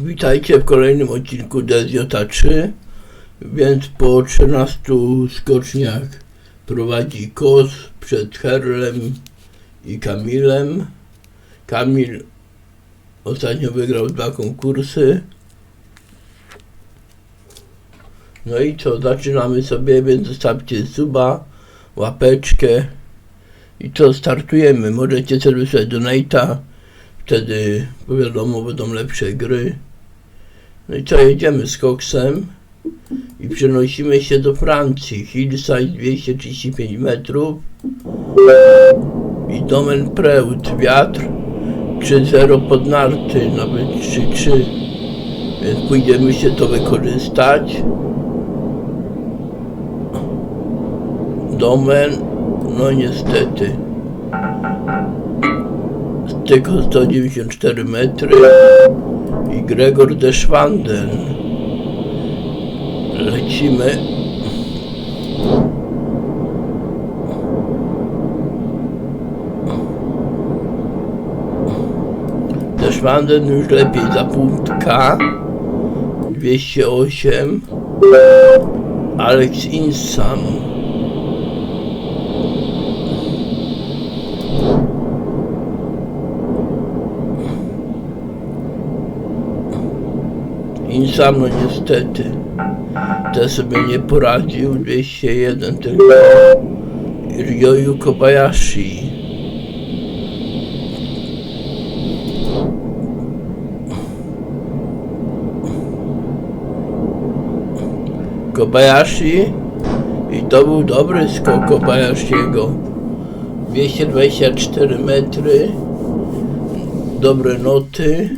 Witajcie w kolejnym odcinku DSJ3. Więc po 13 skoczniach prowadzi Kos przed Herlem i Kamilem. Kamil ostatnio wygrał dwa konkursy. No i co, zaczynamy sobie, więc zostawcie suba, łapeczkę i co, startujemy. Możecie sobie wysłać donate'a, wtedy, wiadomo, będą lepsze gry. No i co, jedziemy z koksem i przenosimy się do Francji. Hillside 235 metrów i Domen Preut, wiatr 3.0 pod narty, nawet 3.3. Więc pójdziemy się to wykorzystać. Domen, no niestety. Tylko 194 metry i Gregor de Schwanden. Lecimy. De Schwanden już lepiej za punkt K. 208. Alex Insam. Insam no niestety też sobie nie poradził 201 tylko Ryoyu Kobayashi. Kobayashi? I to był dobry skok Kobayashiego. 224 metry dobre noty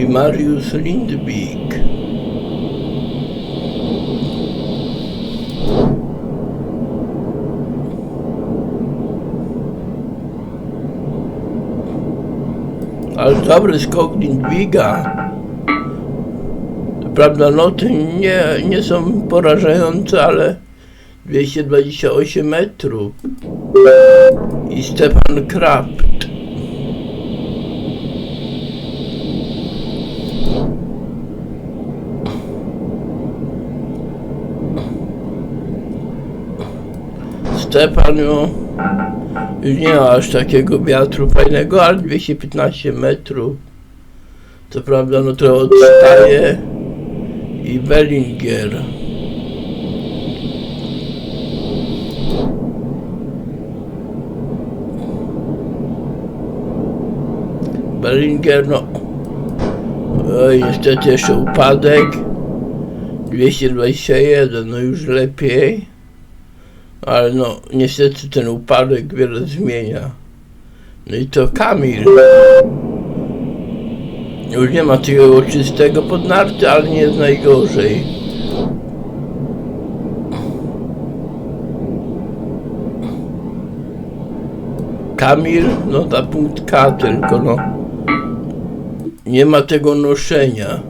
i Mariusz Lindvik. Ale dobry skok Lindviga. Prawda, noty nie, nie są porażające, ale 228 metrów. I Stefan Kraft. Stepan no, już nie ma aż takiego wiatru fajnego, ale 215 metrów. Co prawda, no trochę odstaje. I Bellinger. Bellinger, no. Oj, niestety jeszcze upadek. 221, no już lepiej. Ale no, niestety ten upadek wiele zmienia. No i to Kamil. Już nie ma tego czystego podnarty, ale nie jest najgorzej. Kamil, no na punkt K tylko, no. Nie ma tego noszenia.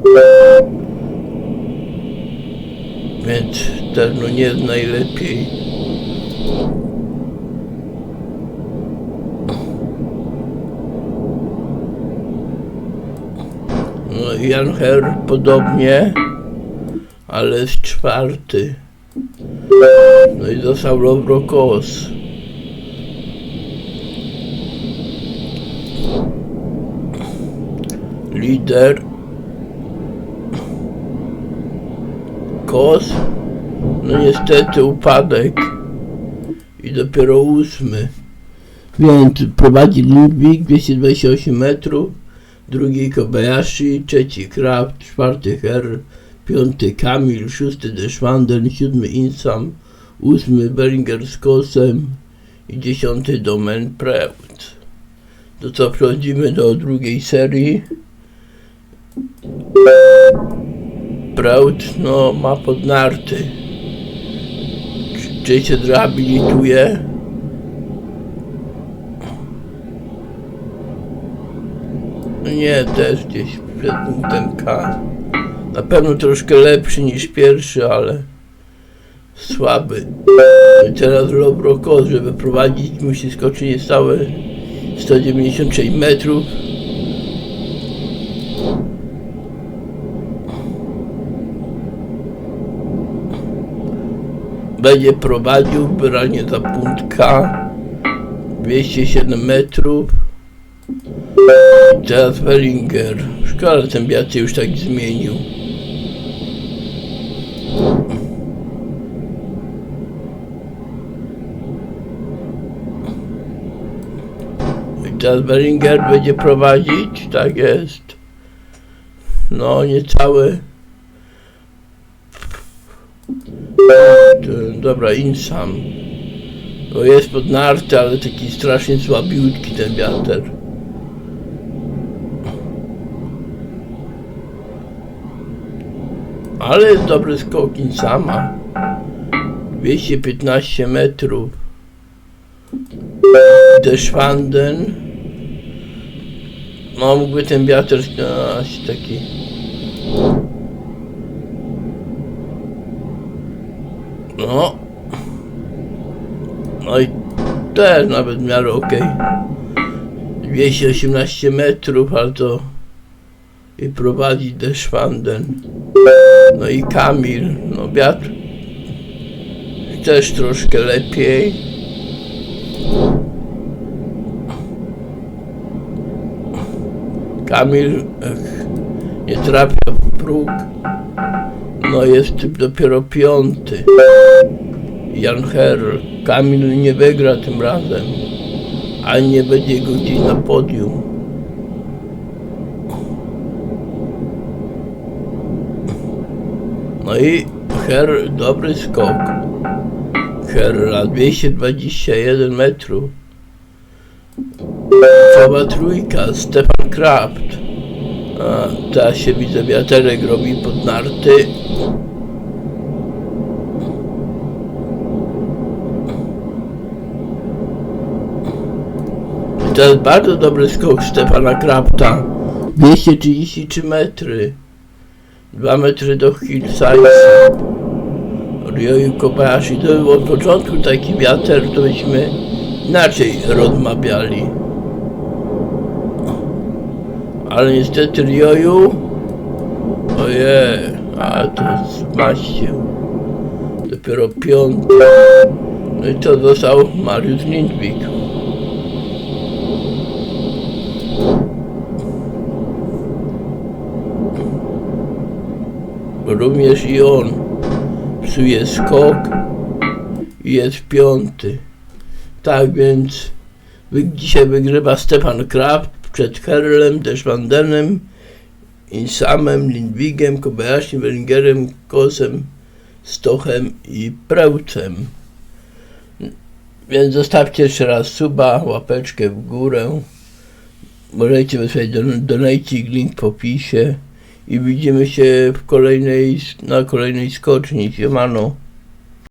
Więc też no nie jest najlepiej. No Jan Her podobnie, ale jest czwarty. No i dostał Lowrokos. Lider. Kos. No niestety upadek. I dopiero ósmy. Więc prowadzi Ludwik 228 metrów drugi Kobayashi, trzeci Kraft, czwarty Her, piąty Kamil, szósty Deschwanden, siódmy Insam, ósmy Beringer z Kosem i dziesiąty Domen Preut. To co, przechodzimy do drugiej serii. Preut, no, ma podnarty. Czy, czy się zrehabilituje? Nie, też gdzieś przed punktem K. Na pewno troszkę lepszy niż pierwszy, ale słaby. I teraz Lobrokos, żeby prowadzić, musi skoczyć niecałe 196 metrów. Będzie prowadził branie za punkt K 207 metrów teraz Wellinger szkoda, że ten Beaty już tak zmienił teraz Bellinger będzie prowadzić, tak jest. No, niecałe. Dobra, Insam. No jest pod narty, ale taki strasznie słabiutki ten wiater. Ale jest dobry skok Insama. 215 metrów. Deszwanden. No, mógłby ten wiatr taki. No. No i też nawet w miarę okej. 218 metrów, ale to i prowadzi Deszwanden. No i Kamil, no wiatr też troszkę lepiej. Kamil nie trafia w próg. No jest dopiero piąty. Jan Herl. Kamil nie wygra tym razem. Ani nie będzie go gdzieś na podium. No i Herr, dobry skok. Herra 221 metrów. Cała trójka, Stefan Kraft. A, teraz się widzę, wiaterek robi pod narty. I to jest bardzo dobry skok Stefana Krafta. 233 metry. 2 metry do Hillside. Ryoyu Kobayashi. To był od początku taki wiatr, to byśmy inaczej rozmawiali. Ale niestety Ryoyu... Ojej, a to zmaścił. Dopiero piąty. No i to został Mariusz Lindwik. Również i on psuje skok i jest piąty. Tak więc dzisiaj wygrywa Stefan Kraft przed Herlem, Deschwandenem, Insamem, Lindwigiem, Kobayashi, Wellingerem, Kosem, Stochem i Prełcem. Więc zostawcie jeszcze raz suba, łapeczkę w górę. Możecie wysłać don- donajcik, link w opisie. I widzimy się w kolejnej, na kolejnej skoczni. Siemano.